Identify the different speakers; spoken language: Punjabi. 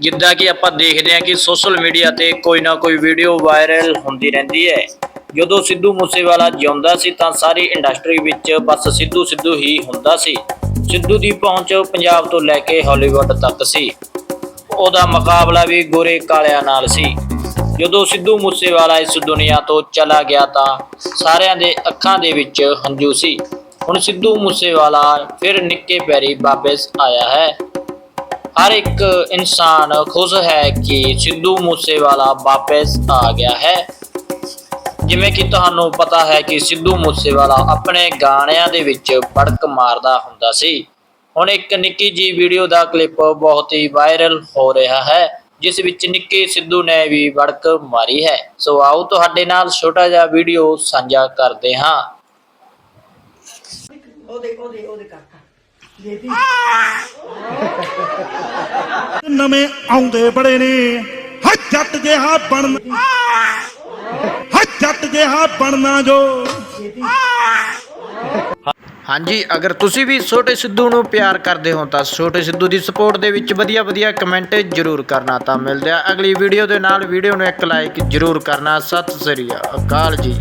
Speaker 1: ਜਿੱਦਾਂ ਕਿ ਆਪਾਂ ਦੇਖਦੇ ਹਾਂ ਕਿ ਸੋਸ਼ਲ ਮੀਡੀਆ ਤੇ ਕੋਈ ਨਾ ਕੋਈ ਵੀਡੀਓ ਵਾਇਰਲ ਹੁੰਦੀ ਰਹਿੰਦੀ ਹੈ। ਜਦੋਂ ਸਿੱਧੂ ਮੂਸੇਵਾਲਾ ਜਿਉਂਦਾ ਸੀ ਤਾਂ ਸਾਰੀ ਇੰਡਸਟਰੀ ਵਿੱਚ ਬਸ ਸਿੱਧੂ ਸਿੱਧੂ ਹੀ ਹੁੰਦਾ ਸੀ। ਸਿੱਧੂ ਦੀ ਪਹੁੰਚ ਪੰਜਾਬ ਤੋਂ ਲੈ ਕੇ ਹਾਲੀਵੁੱਡ ਤੱਕ ਸੀ। ਉਹਦਾ ਮੁਕਾਬਲਾ ਵੀ ਗੋਰੇ ਕਾਲਿਆਂ ਨਾਲ ਸੀ। ਜਦੋਂ ਸਿੱਧੂ ਮੂਸੇਵਾਲਾ ਇਸ ਦੁਨੀਆ ਤੋਂ ਚਲਾ ਗਿਆ ਤਾਂ ਸਾਰਿਆਂ ਦੇ ਅੱਖਾਂ ਦੇ ਵਿੱਚ ਹੰਝੂ ਸੀ। ਹੁਣ ਸਿੱਧੂ ਮੂਸੇਵਾਲਾ ਫਿਰ ਨਿੱਕੇ ਪੈਰੀ ਵਾਪਸ ਆਇਆ ਹੈ। ਹਰ ਇੱਕ ਇਨਸਾਨ ਖੁਸ਼ ਹੈ ਕਿ ਸਿੱਧੂ ਮੂਸੇਵਾਲਾ ਵਾਪਸ ਆ ਗਿਆ ਹੈ। ਜਿਵੇਂ ਕਿ ਤੁਹਾਨੂੰ ਪਤਾ ਹੈ ਕਿ ਸਿੱਧੂ ਮੂਸੇਵਾਲਾ ਆਪਣੇ ਗਾਣਿਆਂ ਦੇ ਵਿੱਚ ਬੜਕ ਮਾਰਦਾ ਹੁੰਦਾ ਸੀ। ਹੁਣ ਇੱਕ ਨਿੱਕੀ ਜੀ ਵੀਡੀਓ ਦਾ ਕਲਿੱਪ ਬਹੁਤ ਹੀ ਵਾਇਰਲ ਹੋ ਰਿਹਾ ਹੈ, ਜਿਸ ਵਿੱਚ ਨਿੱਕੀ ਸਿੱਧੂ ਨੇ ਵੀ ਵੜਕ ਮਾਰੀ ਹੈ। ਸੋ ਆਓ ਤੁਹਾਡੇ ਨਾਲ ਛੋਟਾ ਜਿਹਾ ਵੀਡੀਓ ਸਾਂਝਾ ਕਰਦੇ ਹਾਂ।
Speaker 2: ਉਹਦੇ ਉਹਦੇ ਉਹਦੇ ਕਾਕਾ। ਬੇਬੀ
Speaker 3: ਨਵੇਂ ਆਉਂਦੇ ਬੜੇ ਨੇ। ਹਾ, ਜੱਟ ਜਿਹਾ ਬਣ ਹਾ, ਜੱਟ ਜਿਹਾ ਬਣਨਾ ਜੋ।
Speaker 1: ਹਾਂਜੀ, ਅਗਰ ਤੁਸੀਂ ਵੀ ਛੋਟੇ ਸਿੱਧੂ ਨੂੰ ਪਿਆਰ ਕਰਦੇ ਹੋ, ਤਾਂ ਛੋਟੇ ਸਿੱਧੂ ਦੀ ਸਪੋਰਟ ਦੇ ਵਿੱਚ ਵਧੀਆ ਵਧੀਆ ਕਮੈਂਟ ਜ਼ਰੂਰ ਕਰਨਾ ਤਾਂ ਮਿਲਦੇ ਆ ਅਗਲੀ ਵੀਡੀਓ ਦੇ ਨਾਲ। ਵੀਡੀਓ ਨੂੰ ਇੱਕ ਲਾਈਕ ਜ਼ਰੂਰ ਕਰਨਾ। ਸਤਿ ਸ੍ਰੀ ਅਕਾਲ ਜੀ।